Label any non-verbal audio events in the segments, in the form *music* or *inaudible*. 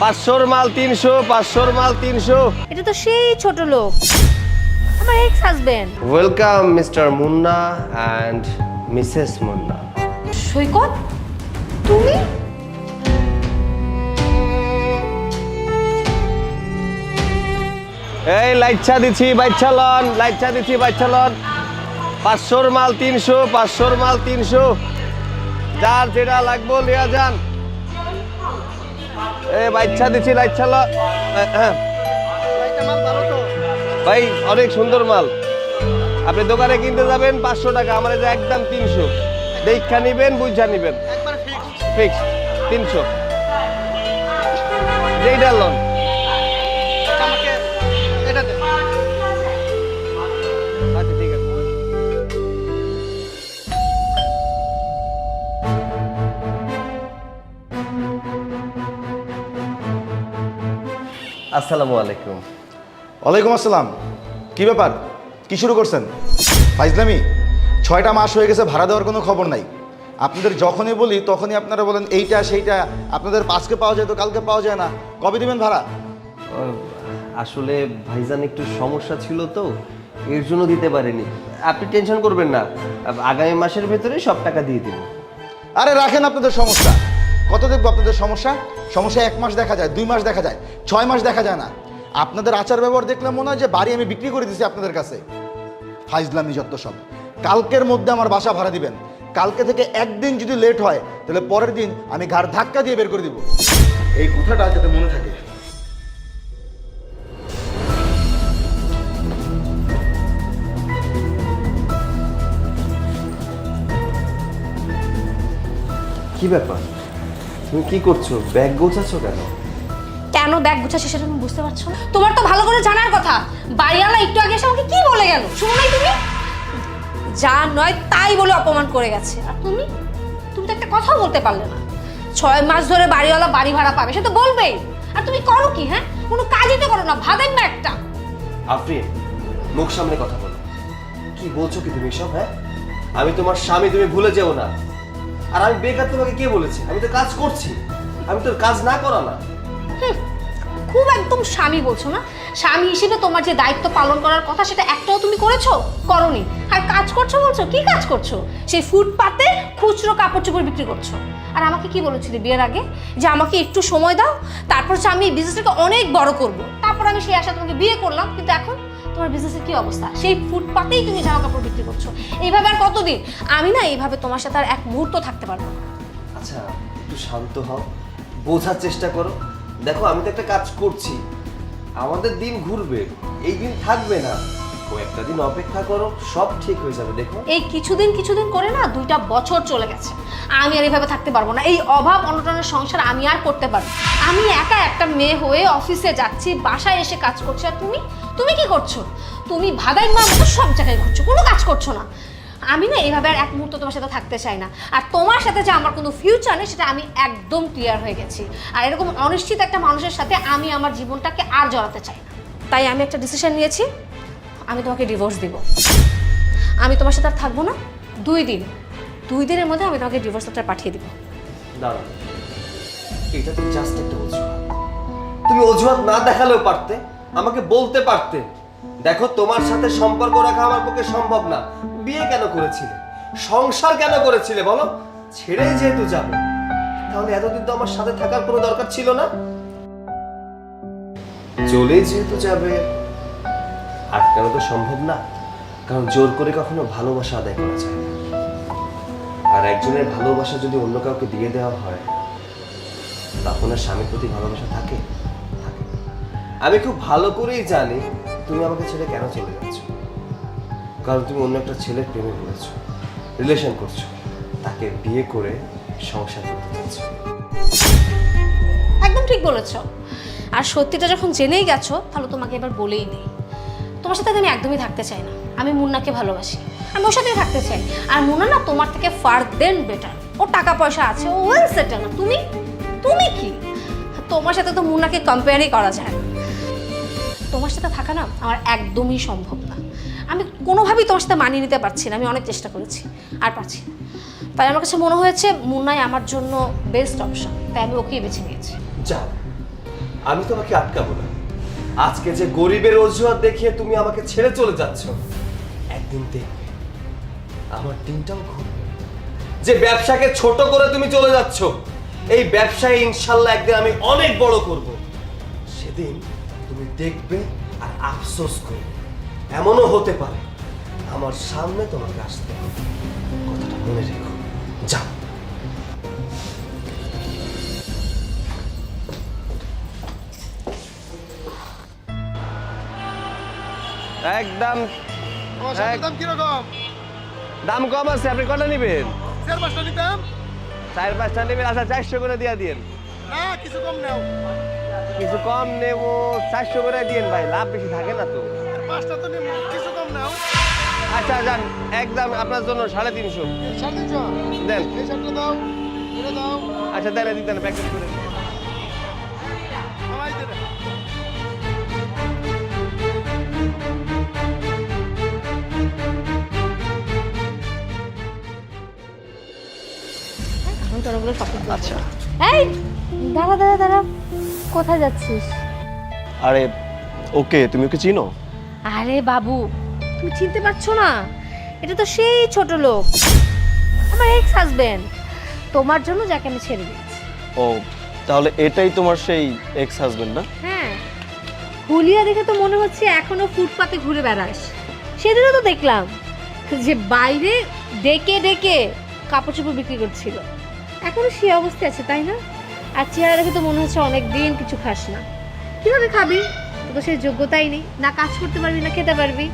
পাঁচশোর মাল তিনশো পাঁচশোর মাল তিনশো। এটা তো সেই ছোট লোক। আমার ex husband welcome Mr Munna and Mrs Munna Saikat তুমি? এই লাইচ্ছা দিছি বাচ্চা লন লাইচ্ছা দিছি বাচ্চা লন পাঁচশোর মাল তিনশো পাঁচশোর মাল তিনশো। যার যেটা লাগবো লিয়া যান। এ বাচ্চা দিছি লাইচ্ছা ভাই অনেক সুন্দর মাল। আপনি দোকানে কিনতে যাবেন পাঁচশো টাকা আমার যে একদম তিনশো। দেখা নিবেন বুঝা নিবেন। ফিক্স তিনশো। যেইটা লোন আসসালামু আলাইকুম। ওয়ালাইকুম আসসালাম। কি ব্যাপার? কি শুরু করছেন? ফাইজলামি? ছয়টা মাস হয়ে গেছে ভাড়া দেওয়ার কোনো খবর নাই। আপনাদের যখনই বলি তখনই আপনারা বলেন এইটা সেইটা আপনাদের আজকে পাওয়া যায় তো কালকে পাওয়া যায় না। কবে দিবেন ভাড়া? আসলে ভাইজান একটু সমস্যা ছিল তো এর জন্য দিতে পারিনি। আপনি টেনশন করবেন না আগামী মাসের ভেতরে সব টাকা দিয়ে দিব। আরে রাখেন আপনাদের সমস্যা। কত দেখব আপনাদের সমস্যা? সমস্যা এক মাস দেখা যায়, দুই মাস দেখা যায়, ছয় মাস দেখা যায় না। আপনাদের আচার ব্যবহার দেখলে মনে হয় যে বাড়ি আমি বিক্রি করে দিছি আপনাদের কাছে। ফাইজলামি যত সব। কালকের মধ্যে আমার বাসা ভাড়া দিবেন। কালকে থেকে একদিন যদি লেট হয়, তাহলে পরের দিন আমি ঘাড় ধাক্কা দিয়ে বের করে দিব। এই কথাটা যাতে মনে থাকে। কি ব্যাপার? তুমি কি করছ? ব্যাগ গোছাচ্ছ কেন? কেন ব্যাগ গুছাচ্ছে সেটা তুমি বুঝতে পারছ না? তোমার তো ভালো করে জানার কথা। বাড়িওয়ালা একটু আগে এসে আমাকে কি বলে গেল? শুনো নাই তুমি? যা নয় তাই বলে অপমান করে গেছে। আর তুমি? তুমি তো একটা কথাও বলতে পারলে না। ছয় মাস ধরে বাড়িওয়ালা বাড়ি ভাড়া পাবে সে তো বলবেই। আর তুমি করো কি হ্যাঁ? কোনো কাজই তো করো না ভাবেন না একটা। আফরিন মুখ সামনে কথা বলো কি বলছো কি তুমি সব হ্যাঁ? আমি তোমার স্বামী তুমি ভুলে যেও না। আর আমি বেকার তোমাকে কে বলেছি? আমি তো কাজ করছি। আমি তোর কাজ না করা না। খুব একদম স্বামী বলছো না? স্বামী হিসেবে তোমার যে দায়িত্ব পালন করার কথা সেটা একটাও তুমি করেছ? করনি। আর কাজ করছ বলছো? কি কাজ করছ? সেই ফুটপাতে খুচরো কাপড় চোপড় বিক্রি করছ। আর আমাকে কি বলেছিলে বিয়ের আগে? যে আমাকে একটু সময় দাও, তারপর হচ্ছে আমি এই বিজনেসটাকে অনেক বড় করব। তারপর আমি সেই আশা তোমাকে বিয়ে করলাম, কিন্তু এখন তোমার বিজনেসের কি অবস্থা? সেই ফুটপাতেই তুমি জামা কাপড় বিক্রি করছ। এইভাবে আর কতদিন? আমি না এইভাবে তোমার সাথে আর এক মুহূর্ত থাকতে পারব না। আচ্ছা একটু শান্ত হও। বোঝার চেষ্টা করো। দেখো আমি তো একটা কাজ করছি। আমাদের দিন ঘুরবে। এই দিন থাকবে না। কয়েকটা দিন অপেক্ষা করো সব ঠিক হয়ে যাবে দেখো। এই কিছুদিন কিছুদিন করে না দুইটা বছর চলে গেছে। আমি আর এইভাবে থাকতে পারব না। এই অভাব অনটনের সংসার আমি আর করতে পারব আমি একা একটা মেয়ে হয়ে অফিসে যাচ্ছি বাসায় এসে কাজ করছি আর তুমি তুমি কি করছ? তুমি ভাগাই মা মতো সব জায়গায় ঘুরছো, কোনো কাজ করছ না। আমি না এভাবে আর এক মুহূর্ত তোমার সাথে থাকতে চাই না। আর তোমার সাথে যে আমার কোনো ফিউচার নেই, সেটা আমি একদম ক্লিয়ার হয়ে গেছি। আর এরকম অনিশ্চিত একটা মানুষের সাথে আমি আমার জীবনটাকে আর জড়াতে চাই না। তাই আমি একটা ডিসিশন নিয়েছি, আমি তোমাকে ডিভোর্স দিব। আমি তোমার সাথে আর থাকব না, দুই দিন। দুই দিনের মধ্যে আমি তোমাকে ডিভোর্স লেটার পাঠিয়ে দিব। এটা তো জাস্ট একটা অজুহাত। তুমি অজুহাত না দেখালেও পারতে আমাকে বলতে পারতে। দেখো, তোমার সাথে সম্পর্ক রাখা আমার পক্ষে সম্ভব না। বিয়ে কেন করেছিলে? সংসার কেন করেছিলে, বলো? ছেড়েই যেহেতু যাবে। তাহলে এতদিন তো আমার সাথে থাকার কোনো দরকার ছিল না? চলেই যেহেতু যাবে, আটকানো তো সম্ভব না। কারণ জোর করে কখনো ভালোবাসা আদায় করা যায় না। আর একজনের ভালোবাসা যদি অন্য কাউকে দিয়ে দেওয়া হয়, তখন আর স্বামীর প্রতি ভালোবাসা থাকে। আমি খুব ভালো করেই জানি তুমি আমাকে ছেড়ে কেন চলে যাচ্ছ। কারণ তুমি অন্য একটা ছেলের প্রেমে পড়েছো রিলেশন করছ, তাকে বিয়ে করে সংসার করতে চাচ্ছ। একদম ঠিক বলেছ। আর সত্যিটা যখন জেনেই গেছো, তাহলে তোমাকে এবার বলেই দিই। তোমার সাথে আমি একদমই থাকতে চাই না। আমি মুন্নাকে ভালোবাসি। আমি ওর সাথেই থাকতে চাই। আর মুন্না না তোমার থেকে ফার দেন বেটার ও টাকা পয়সা আছে, ও ওয়েল সেটেল তুমি? তুমি কি? তোমার সাথে তো মুন্নাকে কম্পেয়ারই করা যায় না। তোমার সাথে থাকা না আমার একদমই সম্ভব না। আমি কোনোভাবেই তোমার সাথে মানিয়ে নিতে পারছি না, আমি অনেক চেষ্টা করেছি, আর পারছি না। তাই আমার কাছে মনে হয়েছে মুন্নাই আমার জন্য বেস্ট অপশন তাই আমি ওকেই বেছে নিয়েছি। যাও আমি তোমাকে আটকাবো না। আজকে যে গরিবের অজুহাত দেখিয়ে তুমি আমাকে ছেড়ে চলে যাচ্ছ, একদিন দেখবে আমার দিনটাও ঘুরবে। যে ব্যবসাকে ছোট করে তুমি চলে যাচ্ছ, এই ব্যবসায় ইনশাল্লাহ একদিন আমি অনেক বড় করব। সেদিন দেখবে আর আফসোস করবে। এমনও হতে পারে আমার সামনে তোমাকে আসতে হবে। কথাটা মনে রেখো। যাও। একদম। এক- দাম কীরকম? দাম কম আছে আপনি কটা নেবেন? চার পাঁচটা নিতাম। চার পাঁচটা নেবেন আচ্ছা চারশো করে দিয়ে দিন না কিছু কম নাও। কিছু কম নেব চারশো করে দিন ভাই লাভ বেশি থাকে না তো। পাঁচটা তো নেব কিছু কম নাও। আচ্ছা যান একদম আপনার জন্য সাড়ে তিনশো। সাড়ে তিনশো? দেন। দাও দাও। আচ্ছা দেন দিতেন প্যাকেট করে আচ্ছা। এই দাঁড়া দাঁড়া দাঁড়া। কোথায় যাচ্ছিস? আরে ওকে তুমি ওকে চিনো? আরে বাবু তুমি চিনতে পারছ না? এটা তো সেই ছোট লোক আমার এক্স হাজবেন্ড তোমার জন্য যাকে আমি ছেড়ে দিচ্ছি ও তাহলে এটাই তোমার সেই এক্স হাজবেন্ড না? হ্যাঁ। হুলিয়া দেখে তো মনে হচ্ছে এখনও ফুটপাতে ঘুরে বেড়াস। সেদিনও তো দেখলাম যে বাইরে ডেকে ডেকে কাপড় চোপড় বিক্রি করছিল। এখনও সে অবস্থায় আছে তাই না? আর চেহারা দেখে তো মনে হচ্ছে অনেক দিন কিছু খাস না। কীভাবে খাবি? তো সেই যোগ্যতাই নেই। না কাজ করতে পারবি না খেতে পারবি।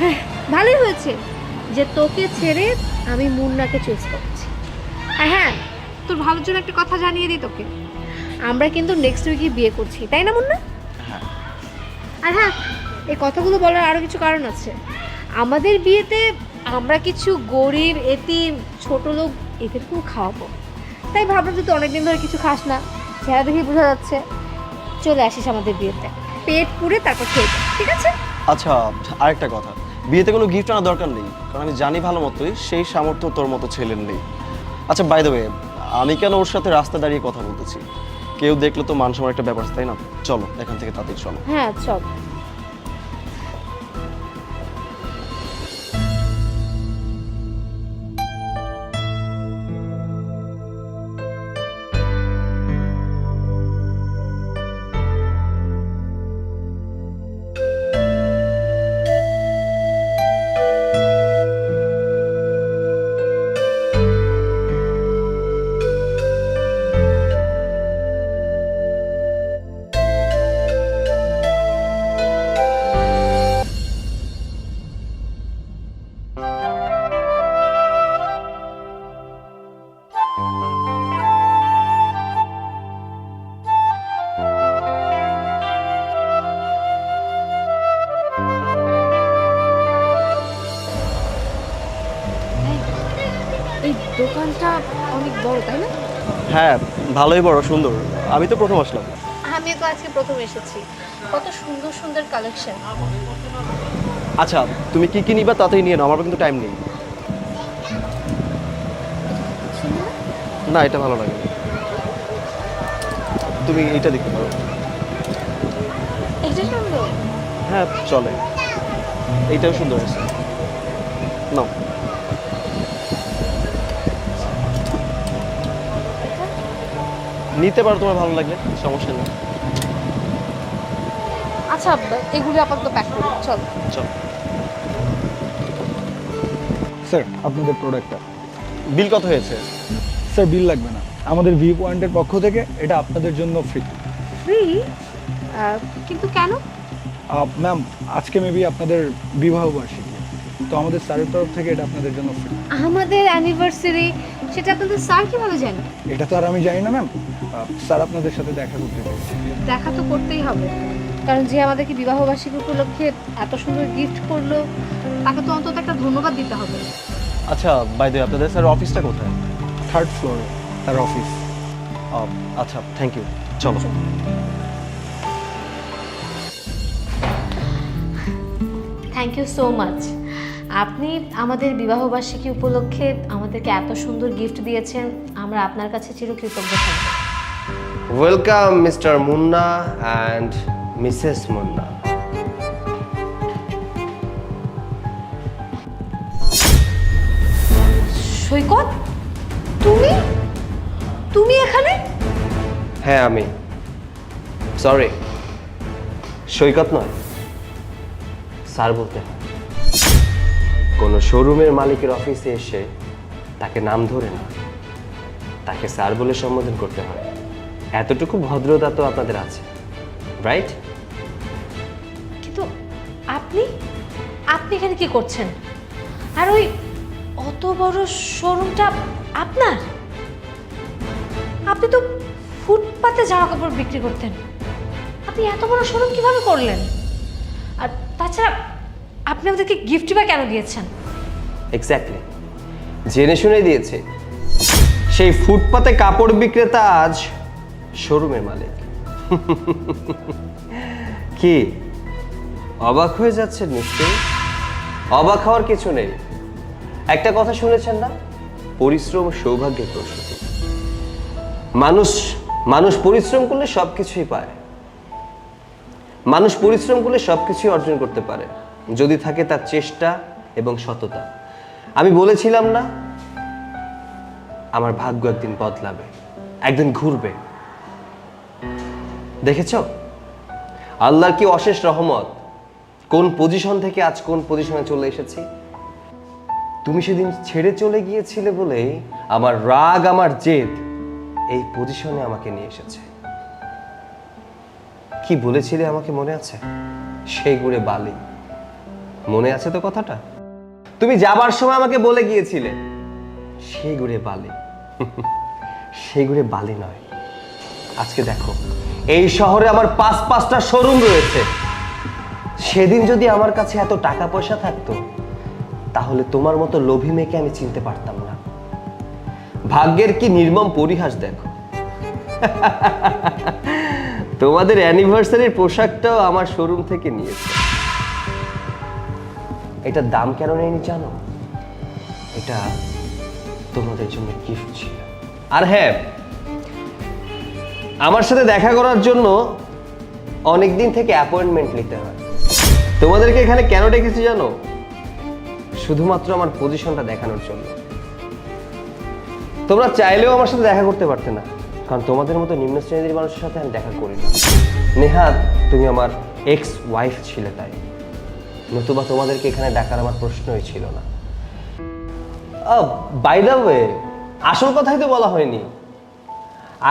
হ্যাঁ ভালোই হয়েছে যে তোকে ছেড়ে আমি মুন্নাকে চুজ করছি। আর হ্যাঁ তোর ভালোর জন্য একটা কথা জানিয়ে দিই তোকে। আমরা কিন্তু নেক্সট উইকে বিয়ে করছি তাই না মুন্না? হ্যাঁ। আর হ্যাঁ এই কথাগুলো বলার আরও কিছু কারণ আছে। আমাদের বিয়েতে আমরা কিছু গরিব এতিম ছোট লোক এদেরকেও খাওয়াবো। তাই ভাবলাম যে তুই অনেকদিন ধরে কিছু খাস না। চেহারা দেখেই বোঝা যাচ্ছে। চলে আসিস আমাদের বিয়েতে। পেট পুড়ে তারপর খেয়ে যা, ঠিক আছে? আচ্ছা আরেকটা কথা। বিয়েতে কোনো গিফট আনার দরকার নেই। কারণ আমি জানি ভালো মতোই সেই সামর্থ্য তোর মতো ছেলের নেই। আচ্ছা বাই দ্য ওয়ে আমি কেন ওর সাথে রাস্তা দাঁড়িয়ে কথা বলতেছি? কেউ দেখলে তো মান সম্মান একটা ব্যাপার আছে, তাই না? চলো এখান থেকে তাড়াতাড়ি চলো। হ্যাঁ চল। দোকানটা অনেক বড় তাই না? হ্যাঁ ভালোই বড় সুন্দর। আমি তো প্রথম আসলাম। আমি তো আজকে প্রথম এসেছি। কত সুন্দর সুন্দর কালেকশন আচ্ছা তুমি কি কি নিবা তাড়াতাড়ি নিয়ে নাও আমার কিন্তু টাইম নেই। না এটা ভালো লাগে তুমি এইটা দেখতে পারো। এটা সুন্দর। হ্যাঁ চলে। এইটাও সুন্দর আছে। নাও। নিতে পারো তোমার ভালো লাগলে সমস্যা নেই। আচ্ছা এগুলো আপাতত প্যাক করি চল। চল। স্যার আপনাদের প্রোডাক্টটা বিল কত হয়েছে? স্যার বিল লাগবে না। আমাদের ভি পয়েন্টের পক্ষ থেকে এটা আপনাদের জন্য ফ্রি ফ্রি কিন্তু কেন? ম্যাম আজকে মেবি আপনাদের বিবাহ বার্ষিকী। তো আমাদের স্যারের তরফ থেকে এটা আপনাদের জন্য ফ্রি আমাদের অ্যানিভার্সারি সেটা আপনাদের স্যার কীভাবে জানেন? এটা তো আর আমি জানি না ম্যাম। স্যার আপনাদের সাথে দেখা করতে চাইছে দেখা তো করতেই হবে। কারণ যে আমাদেরকে বিবাহ বার্ষিকী উপলক্ষে এত সুন্দর গিফট করল তাকে তো অন্তত একটা ধন্যবাদ দিতে হবে। আচ্ছা বাই দ্য আপনাদের স্যার অফিসটা কোথায়? থার্ড ফ্লোরে তার অফিস আচ্ছা থ্যাংক ইউ চলো। থ্যাংক ইউ সো মাচ আপনি আমাদের বিবাহবার্ষিকী উপলক্ষে আমাদেরকে এত সুন্দর গিফট দিয়েছেন আমরা আপনার কাছে চিরকৃতজ্ঞ থাকব। Welcome Mr Munna and Mrs Munna Saikat তুমি? তুমি এখানে? হ্যাঁ আমি। সরি সৈকত নয় স্যার বলতে হয়। কোনো শোরুমের মালিকের অফিসে এসে তাকে নাম ধরে না। তাকে স্যার বলে সম্বোধন করতে হয়। এতটুকু ভদ্রতা তো আপনাদের আছে রাইট কিন্তু আপনি আপনি এখানে কি করছেন? আর ওই অত বড় শোরুমটা আপনার? আপনি তো ফুটপাতে জামা কাপড় বিক্রি করতেন। আপনি এত বড় শোরুম কীভাবে করলেন? আর তাছাড়া আপনি আমাদেরকে গিফট বা কেন দিয়েছেন? এক্স্যাক্টলি জেনে শুনে দিয়েছে। সেই ফুটপাতে কাপড় বিক্রেতা আজ শোরুমের মালিক। *laughs* কি? অবাক হয়ে যাচ্ছেন নিশ্চয়ই? অবাক হওয়ার কিছু নেই। একটা কথা শুনেছেন না? পরিশ্রম সৌভাগ্যের প্রসূতি মানুষ মানুষ পরিশ্রম করলে সব কিছুই পায়। মানুষ পরিশ্রম করলে সব কিছুই অর্জন করতে পারে। যদি থাকে তার চেষ্টা এবং সততা। আমি বলেছিলাম না, আমার ভাগ্য একদিন বদলাবে, একদিন ঘুরবে। দেখেছ? আল্লাহর কি অশেষ রহমত? কোন পজিশন থেকে আজ কোন পজিশনে চলে এসেছি? তুমি সেদিন ছেড়ে চলে গিয়েছিলে বলে আমার রাগ, আমার জেদ এই পজিশনে আমাকে নিয়ে এসেছে। কি বলেছিলে আমাকে মনে আছে? সেই গুড়ে বালি। মনে আছে তো কথাটা? তুমি যাবার সময় আমাকে বলে গিয়েছিলে। সেই গুড়ে বালি। সেই গুড়ে বালি নয়। আজকে দেখো, এই শহরে আমার পাঁচ পাঁচটা শোরুম রয়েছে। সেদিন যদি আমার কাছে এত টাকা পয়সা থাকতো, তাহলে তোমার মতো লোভী মেয়েকে আমি চিনতে পারতাম না। ভাগ্যের কি নির্মম পরিহাস দেখো। তোমাদের অ্যানিভার্সারির পোশাকটাও আমার শোরুম থেকে নিয়েছে। এটার দাম কেন নেয়নি জানো? এটা তোমাদের জন্য গিফট ছিল। আর হ্যাঁ আমার সাথে দেখা করার জন্য অনেক দিন থেকে অ্যাপয়েন্টমেন্ট নিতে হয়। তোমাদেরকে এখানে কেন ডেকেছি জানো? শুধুমাত্র আমার পজিশনটা দেখানোর জন্য। তোমরা চাইলেও আমার সাথে দেখা করতে পারতে না, কারণ তোমাদের মতো নিম্ন শ্রেণির মানুষের সাথে আমি দেখা করি না। নেহাত তুমি আমার এক্স ওয়াইফ ছিলে তাই। নতুবা তোমাদেরকে এখানে ডাকার আমার প্রশ্নই ছিল না। বাই দ্য ওয়ে আসল কথাই তো বলা হয়নি।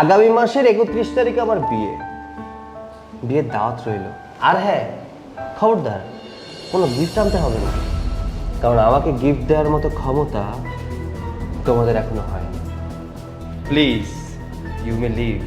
আগামী মাসের একত্রিশ তারিখে আমার বিয়ে। বিয়ের দাওয়াত রইল। আর হ্যাঁ খবরদার, কোনো গিফট আনতে হবে না কারণ আমাকে গিফট দেওয়ার মতো ক্ষমতা তোমাদের এখনও হয়নি। Please you may leave